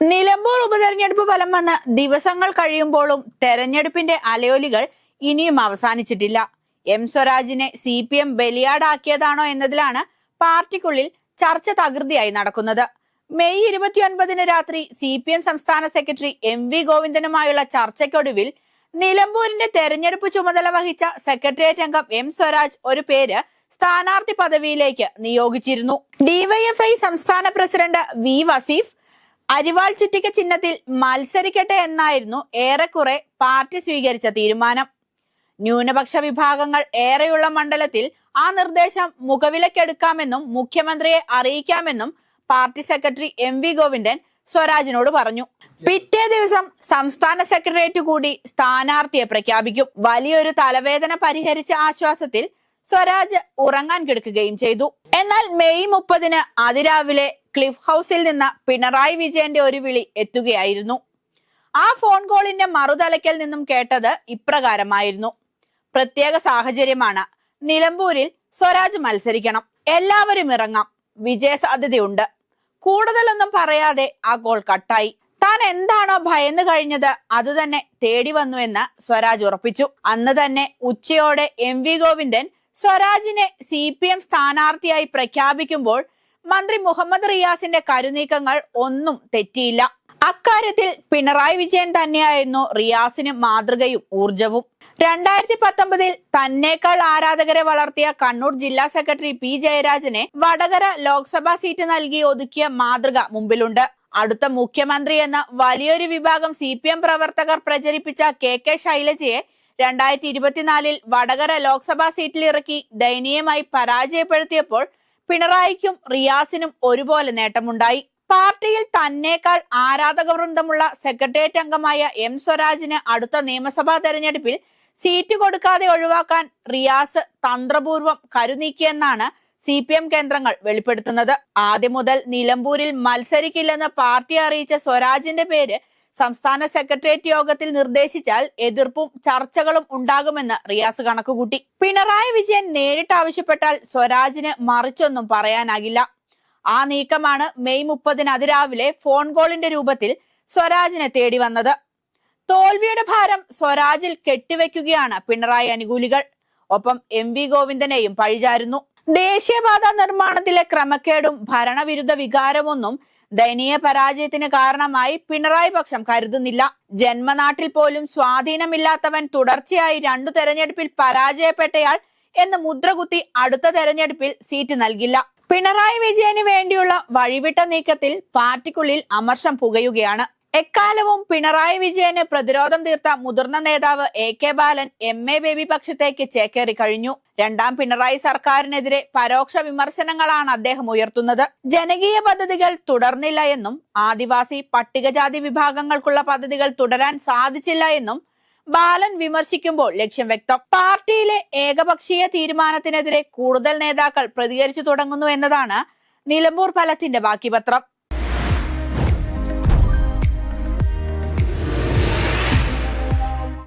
നിലമ്പൂർ ഉപതെരഞ്ഞെടുപ്പ് ഫലം വന്ന് ദിവസങ്ങൾ കഴിയുമ്പോഴും തെരഞ്ഞെടുപ്പിന്റെ അലയോലികൾ ഇനിയും അവസാനിച്ചിട്ടില്ല. എം സ്വരാജിനെ സി പി എം ബലിയാടാക്കിയതാണോ എന്നതിലാണ് പാർട്ടിക്കുള്ളിൽ ചർച്ച തകൃതിയായി നടക്കുന്നത്. മെയ് ഇരുപത്തിയൊൻപതിന് രാത്രി സി പി എം സംസ്ഥാന സെക്രട്ടറി എം വി ഗോവിന്ദനുമായുള്ള ചർച്ചയ്ക്കൊടുവിൽ നിലമ്പൂരിന്റെ തെരഞ്ഞെടുപ്പ് ചുമതല വഹിച്ച സെക്രട്ടേറിയറ്റ് അംഗം എം സ്വരാജ് ഒരു പേര് സ്ഥാനാർത്ഥി പദവിയിലേക്ക് നിയോഗിച്ചിരുന്നു. ഡിവൈഎഫ്ഐ സംസ്ഥാന പ്രസിഡന്റ് വി വസീഫ് അരിവാൾ ചുറ്റിക ചിഹ്നത്തിൽ മത്സരിക്കട്ടെ എന്നായിരുന്നു ഏറെക്കുറെ പാർട്ടി സ്വീകരിച്ച തീരുമാനം. ന്യൂനപക്ഷ വിഭാഗങ്ങൾ ഏറെയുള്ള മണ്ഡലത്തിൽ ആ നിർദ്ദേശം മുഖവിലക്കെടുക്കാമെന്നും മുഖ്യമന്ത്രിയെ അറിയിക്കാമെന്നും party secretary M V Govindan സ്വരാജിനോട് പറഞ്ഞു. പിറ്റേ ദിവസം സംസ്ഥാന സെക്രട്ടേറിയറ്റ് കൂടി സ്ഥാനാർത്ഥിയെ പ്രഖ്യാപിക്കും. വലിയൊരു തലവേദന പരിഹരിച്ച ആശ്വാസത്തിൽ സ്വരാജ് ഉറങ്ങാൻ കിടക്കുകയും ചെയ്തു. എന്നാൽ മെയ് മുപ്പതിന് അതിരാവിലെ ക്ലിഫ് ഹൗസിൽ നിന്ന് പിണറായി വിജയന്റെ ഒരു വിളി എത്തുകയായിരുന്നു. ആ ഫോൺ കോളിന്റെ മറുതലയ്ക്കൽ നിന്നും കേട്ടത് ഇപ്രകാരമായിരുന്നു. പ്രത്യേക സാഹചര്യമാണ്. നിലമ്പൂരിൽ സ്വരാജ് മത്സരിക്കണം. എല്ലാവരും ഇറങ്ങാം. വിജയ സാധ്യതയുണ്ട് കൂടുതലൊന്നും പറയാതെ ആ കോൾ കട്ടായി. താൻ എന്താണോ ഭയന്നു കഴിഞ്ഞത് അത് തന്നെ തേടി വന്നു എന്ന് സ്വരാജ് ഉറപ്പിച്ചു. അന്ന് തന്നെ ഉച്ചയോടെ എം വി ഗോവിന്ദൻ സ്വരാജിനെ സി പി എം സ്ഥാനാർത്ഥിയായി പ്രഖ്യാപിക്കുമ്പോൾ മന്ത്രി മുഹമ്മദ് റിയാസിന്റെ കരുനീക്കങ്ങൾ ഒന്നും തെറ്റിയില്ല. അക്കാര്യത്തിൽ പിണറായി വിജയൻ തന്നെയായിരുന്നു റിയാസിന് മാതൃകയും ഊർജവും. രണ്ടായിരത്തി പത്തൊമ്പതിൽ തന്നേക്കാൾ ആരാധകരെ വളർത്തിയ കണ്ണൂർ ജില്ലാ സെക്രട്ടറി പി ജയരാജനെ വടകര ലോക്സഭാ സീറ്റ് നൽകി ഒതുക്കിയ മാതൃക മുമ്പിലുണ്ട്. അടുത്ത മുഖ്യമന്ത്രി എന്ന വലിയൊരു വിഭാഗം സി പി എം പ്രവർത്തകർ പ്രചരിപ്പിച്ച കെ കെ ശൈലജയെ രണ്ടായിരത്തി ഇരുപത്തിനാലിൽ വടകര ലോക്സഭാ സീറ്റിൽ ഇറക്കി ദയനീയമായി പരാജയപ്പെടുത്തിയപ്പോൾ പിണറായിക്കും റിയാസിനും ഒരുപോലെ നേട്ടമുണ്ടായി. പാർട്ടിയിൽ തന്നേക്കാൾ ആരാധക വൃന്ദമുള്ള സെക്രട്ടേറിയറ്റ് അംഗമായ എം സ്വരാജിന് അടുത്ത നിയമസഭാ തെരഞ്ഞെടുപ്പിൽ സീറ്റ് കൊടുക്കാതെ ഒഴിവാക്കാൻ റിയാസ് തന്ത്രപൂർവം കരുനീക്കിയെന്നാണ് സി പി എം കേന്ദ്രങ്ങൾ വെളിപ്പെടുത്തുന്നത്. ആദ്യം മുതൽ നിലമ്പൂരിൽ മത്സരിക്കില്ലെന്ന് പാർട്ടി അറിയിച്ച സ്വരാജിന്റെ പേര് സംസ്ഥാന സെക്രട്ടേറിയറ്റ് യോഗത്തിൽ നിർദ്ദേശിച്ചാൽ എതിർപ്പും ചർച്ചകളും ഉണ്ടാകുമെന്ന് റിയാസ് കണക്കുകൂട്ടി. പിണറായി വിജയൻ നേരിട്ട് ആവശ്യപ്പെട്ടാൽ സ്വരാജിന് മറിച്ചൊന്നും പറയാനാകില്ല. ആ നീക്കമാണ് മെയ് മുപ്പതിന് അതിരാവിലെ ഫോൺ കോളിന്റെ രൂപത്തിൽ സ്വരാജിനെ തേടി വന്നത്. തോൽവിയുടെ ഭാരം സ്വരാജിൽ കെട്ടിവെക്കുകയാണ് പിണറായി അനുകൂലികൾ. ഒപ്പം എം വി ഗോവിന്ദനെയും പഴിചാരുന്നു. ദേശീയപാത നിർമ്മാണത്തിലെ ക്രമക്കേടും ഭരണവിരുദ്ധ വികാരമൊന്നും ദയനീയ പരാജയത്തിന് കാരണമായി പിണറായി പക്ഷം കരുതുന്നില്ല. ജന്മനാട്ടിൽ പോലും സ്വാധീനമില്ലാത്തവൻ തുടർച്ചയായി രണ്ടു തെരഞ്ഞെടുപ്പിൽ പരാജയപ്പെട്ടയാൾ എന്ന് മുദ്രകുത്തി അടുത്ത തെരഞ്ഞെടുപ്പിൽ സീറ്റ് നൽകില്ല. പിണറായി വിജയന് വേണ്ടിയുള്ള വഴിവിട്ട നീക്കത്തിൽ പാർട്ടിക്കുള്ളിൽ അമർഷം പുകയുകയാണ്. എക്കാലവും പിണറായി വിജയന് പ്രതിരോധം തീർത്ത മുതിർന്ന നേതാവ് A K Balan M A Baby പക്ഷത്തേക്ക് ചേക്കേറി കഴിഞ്ഞു. രണ്ടാം പിണറായി സർക്കാരിനെതിരെ പരോക്ഷ വിമർശനങ്ങളാണ് അദ്ദേഹം ഉയർത്തുന്നത്. ജനകീയ പദ്ധതികൾ തുടർന്നില്ല എന്നും ആദിവാസി പട്ടികജാതി വിഭാഗങ്ങൾക്കുള്ള പദ്ധതികൾ തുടരാൻ സാധിച്ചില്ല എന്നും ബാലൻ വിമർശിക്കുമ്പോൾ ലക്ഷ്യം വ്യക്തം. പാർട്ടിയിലെ ഏകപക്ഷീയ തീരുമാനത്തിനെതിരെ കൂടുതൽ നേതാക്കൾ പ്രതികരിച്ചു തുടങ്ങുന്നു എന്നതാണ് നിലമ്പൂർ ഫലത്തിന്റെ ബാക്കി പത്രം.